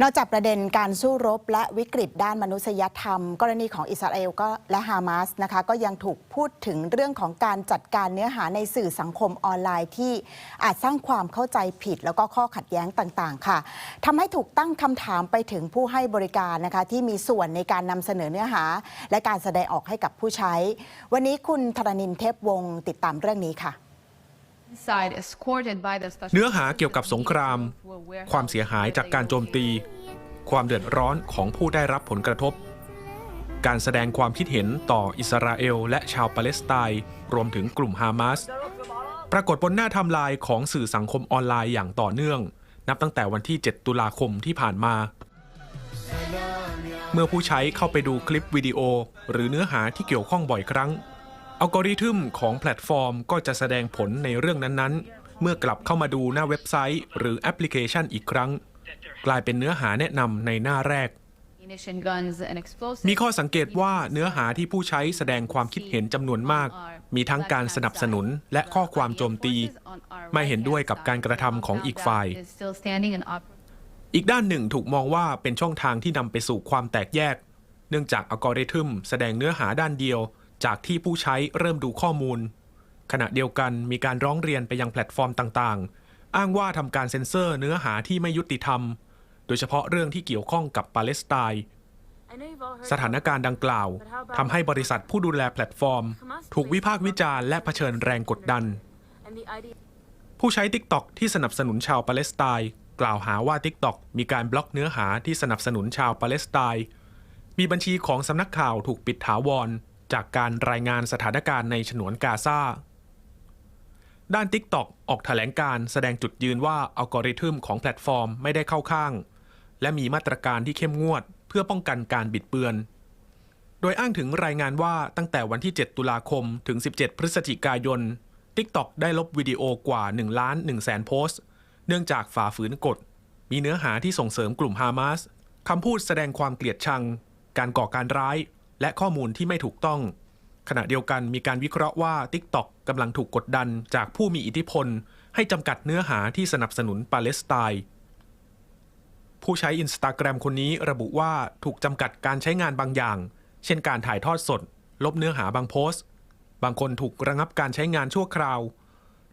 นอกจากประเด็นการสู้รบและวิกฤตด้านมนุษยธรรม กรณีของอิสราเอลก็และฮามาสนะคะก็ยังถูกพูดถึงเรื่องของการจัดการเนื้อหาในสื่อสังคมออนไลน์ที่อาจสร้างความเข้าใจผิด แล้วก็ข้อขัดแย้งต่างๆ ค่ะทำให้ถูกตั้งคำถามไปถึงผู้ให้บริการนะคะที่มีส่วนในการนำเสนอเนื้อหา และการแสดงออกให้กับผู้ใช้ วันนี้คุณธรณินเทพวงศ์ติดตามเรื่องนี้ค่ะ เนื้อหาเกี่ยวกับสงคราม ความเสียหายจากการโจมตี ความเดือดร้อนของผู้ได้รับผลกระทบ การแสดงความคิดเห็นต่ออิสราเอล และชาวปาเลสไตน์รวมถึงกลุ่มฮามาสปรากฏบนหน้าไทำลายของสื่อสังคมออนไลน์อย่างต่อเนื่อง นับตั้งแต่วันที่ 7 ตุลาคมที่ผ่านมา เมื่อผู้ใช้เข้าไปดูคลิปวิดีโอ หรือเนื้อหาที่เกี่ยวข้องบ่อยครั้ง อัลกอริทึมของแพลตฟอร์มก็จะแสดงผลในเรื่องนั้นๆ เมื่อกลับเข้ามาดูหน้าเว็บไซต์ หรือแอปพลิเคชันอีกครั้ง กลายเป็นเนื้อหาแนะนำในหน้าแรก มีข้อสังเกตว่าเนื้อหาที่ผู้ใช้แสดงความคิดเห็นจำนวนมาก มีทั้งการสนับสนุนและข้อความโจมตี ไม่เห็นด้วยกับการกระทำของอีกฝ่าย อีกด้านหนึ่งถูกมองว่าเป็นช่องทางที่นำไปสู่ความแตกแยก เนื่องจากอัลกอริทึมแสดงเนื้อหาด้านเดียว จากที่ผู้ใช้เริ่มดูข้อมูล ขณะเดียวกันมีการร้องเรียนไปยังแพลตฟอร์มต่างๆ อ้างว่าทำการเซ็นเซอร์เนื้อหาที่ไม่ยุติธรรม โดยเฉพาะเรื่องที่เกี่ยวข้องกับปาเลสไตน์สถานการณ์ดังกล่าวทำให้บริษัทผู้ดูแลแพลตฟอร์ม ถูกวิพากษ์วิจารณ์และเผชิญแรงกดดัน ผู้ใช้ TikTok ที่สนับสนุนชาวปาเลสไตน์กล่าวหาว่า TikTok มีการบล็อกเนื้อหาที่สนับสนุนชาวปาเลสไตน์มีบัญชีของสำนักข่าวถูกปิดถาวร จากการรายงานสถานการณ์ในฉนวนกาซาด้าน TikTok ออกแถลงการแสดงจุดยืนว่าอัลกอริทึมของแพลตฟอร์มไม่ได้เข้าข้าง และมีมาตรการที่เข้มงวดเพื่อป้องกันการบิดเบือน โดยอ้างถึงรายงานว่าตั้งแต่วันที่ 7 ตุลาคมถึง 17 พฤศจิกายน TikTok ได้ลบวิดีโอกว่า1ล้าน1แสนโพสต์ เนื่องจากฝ่าฝืนกฎ มีเนื้อหาที่ส่งเสริมกลุ่มฮามาสคำพูดแสดงความเกลียดชัง การก่อการร้าย และข้อมูลที่ไม่ถูกต้อง ขณะเดียวกันมีการวิเคราะห์ว่า TikTok กำลังถูกกดดันจากผู้มีอิทธิพล ให้จำกัดเนื้อหาที่สนับสนุนปาเลสไตน์ผู้ใช้ Instagram คนนี้ระบุว่าถูกจำกัดการใช้งานบางอย่าง เช่นการถ่ายทอดสด ลบเนื้อหาบางโพสต์ บางคนถูกระงับการใช้งานชั่วคราว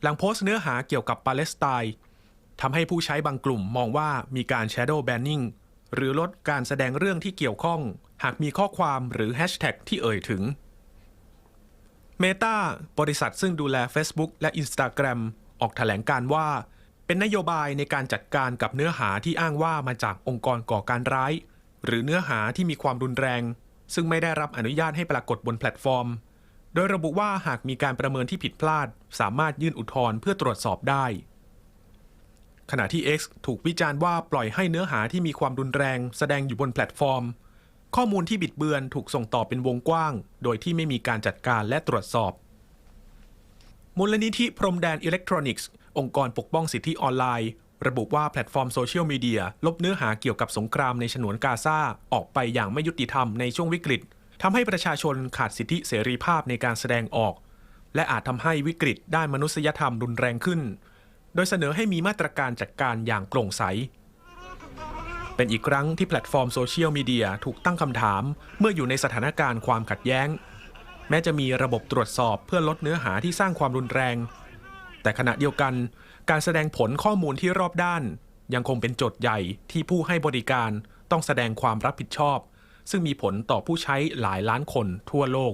หลังโพสต์เนื้อหาเกี่ยวกับปาเลสไตน์ทำให้ผู้ใช้บางกลุ่มมองว่ามีการ shadow banning หรือลดการแสดงเรื่องที่เกี่ยวข้อง หากมีข้อความหรือแฮชแท็กที่เอ่ยถึง Meta บริษัทซึ่งดูแล Facebook และ Instagram ออกแถลงการว่า เป็นนโยบายในการจัดการกับเนื้อหาที่อ้างว่ามาจากองค์กรก่อการร้าย หรือเนื้อหาที่มีความรุนแรง ซึ่งไม่ได้รับอนุญาตให้ปรากฏบนแพลตฟอร์ม โดยระบุว่าหากมีการประเมินที่ผิดพลาด สามารถยื่นอุทธรณ์เพื่อตรวจสอบได้ ขณะที่ X ถูกวิจารณ์ว่าปล่อยให้เนื้อหาที่มีความรุนแรง แสดงอยู่บนแพลตฟอร์ม ข้อมูลที่บิดเบือนถูกส่งต่อเป็นวงกว้าง โดยที่ไม่มีการจัดการและตรวจสอบ มูลนิธิพรมแดนอิเล็กทรอนิกส์ องค์กรปกป้องสิทธิออนไลน์ ระบุว่าแพลตฟอร์มโซเชียลมีเดียลบเนื้อหาเกี่ยวกับสงครามในฉนวนกาซาออกไปอย่างไม่ยุติธรรมในช่วงวิกฤตทำให้ประชาชนขาดสิทธิเสรีภาพในการแสดงออก และอาจทำให้วิกฤตด้านมนุษยธรรมรุนแรงขึ้น โดยเสนอให้มีมาตรการจัดการอย่างโปร่งใส เป็นอีกครั้งที่แพลตฟอร์มโซเชียลมีเดียถูกตั้งคำถาม เมื่ออยู่ในสถานการณ์ความขัดแย้ง แม้จะมีระบบตรวจสอบเพื่อลดเนื้อหาที่สร้างความรุนแรง แต่ขณะเดียวกัน การแสดงผลข้อมูลที่รอบด้าน ยังคงเป็นโจทย์ใหญ่ที่ผู้ให้บริการต้องแสดงความรับผิดชอบ ซึ่งมีผลต่อผู้ใช้หลายล้านคนทั่วโลก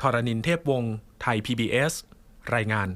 ทรณินเทพวงศ์ไทย PBS รายงาน